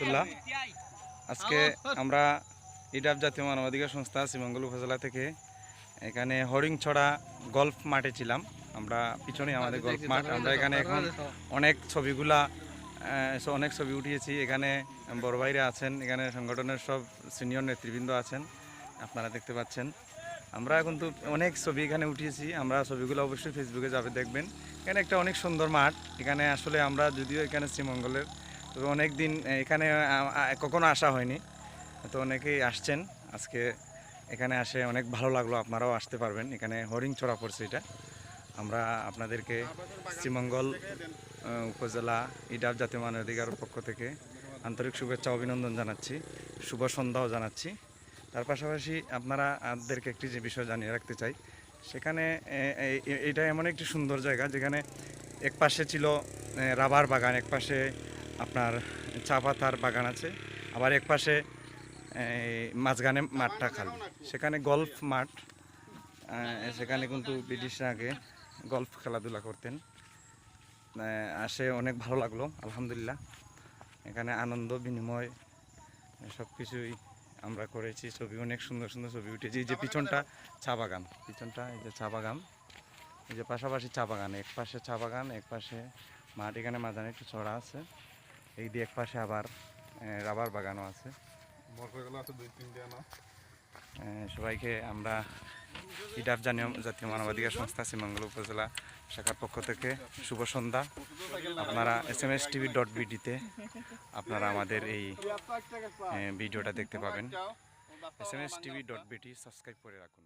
রহমতুল্লাহ আজকে আমরা ইডাব জাতীয় মানবাধিকার সংস্থা শ্রীমঙ্গল উপজেলা থেকে এখানে হরিংছড়া গল্ফ মাঠে ছিলাম। আমরা পিছনে আমাদের গল্ফ মাঠ। আমরা এখানে এখন অনেক ছবিগুলা অনেক ছবি উঠিয়েছি। এখানে বড় ভাইরা আছেন এখানে সংগঠনের সব সিনিয়র নেতৃবৃন্দ আছেন আপনারা দেখতে পাচ্ছেন। আমরা কিন্তু অনেক ছবি এখানে উঠিয়েছি। আমরা ছবিগুলো অবশ্যই ফেসবুকে যাবে দেখবেন। এখানে একটা অনেক সুন্দর মাঠ। এখানে আসলে আমরা যদিও এখানে শ্রীমঙ্গলের তবে অনেক দিন এখানে কখনো আসা হয়নি। তো অনেকেই আসছেন। আজকে এখানে আসে অনেক ভালো লাগল, আপনারাও আসতে পারবেন। এখানে হরিং ছড়া পড়ছে এটা। আমরা আপনাদেরকে শ্রীমঙ্গল উপজেলা, ইডাব জাতীয় মানবাধিকার পক্ষ থেকে আন্তরিক শুভেচ্ছা, অভিনন্দন জানাচ্ছি। শুভ সন্ধ্যাও জানাচ্ছি। তার পাশাপাশি আপনারা, আপনাদেরকে একটি যে বিষয় জানিয়ে রাখতে চাই, সেখানে এটা এমন একটি সুন্দর জায়গা, যেখানে এক পাশে ছিল রাবার বাগান এক পাশে আপনার চা পাতার বাগান আছে। আবার এক পাশে মাঝখানে মাঠটা খালি। সেখানে গল্ফ মাঠ সেখানে কিন্তু ব্রিটিশরা আগে গল্ফ খেলাধুলা করতেন। আসে অনেক ভালো লাগল, আলহামদুলিল্লাহ। এখানে আনন্দ, বিনিময়, সব কিছুই আমরা করেছি। ছবি, অনেক সুন্দর সুন্দর ছবি উঠেছি। এই যে পিছনটা চা বাগান, পিছনটা এই যে চা বাগান। এই যে পাশাপাশি চা বাগান, এক পাশে চা বাগান, এক পাশে মাঠ, এখানে মাঝানে একটু চড়া আছে। এই দিয়ে এক পাশে আবার রাবার বাগানও আছে। মোটরসাইকেল আছে দুই তিনটে না সবাইকে আমরা ইডাফ জাতীয় জাতীয় মানবাধিকার সংস্থা শ্রীমঙ্গল উপজেলা শাখার পক্ষ থেকে শুভ সন্ধ্যা। আপনারা S M S TV dot বিডিতে আপনারা আমাদের এই ভিডিওটা দেখতে পাবেন। S M S TV dot BD subscribe করে রাখুন।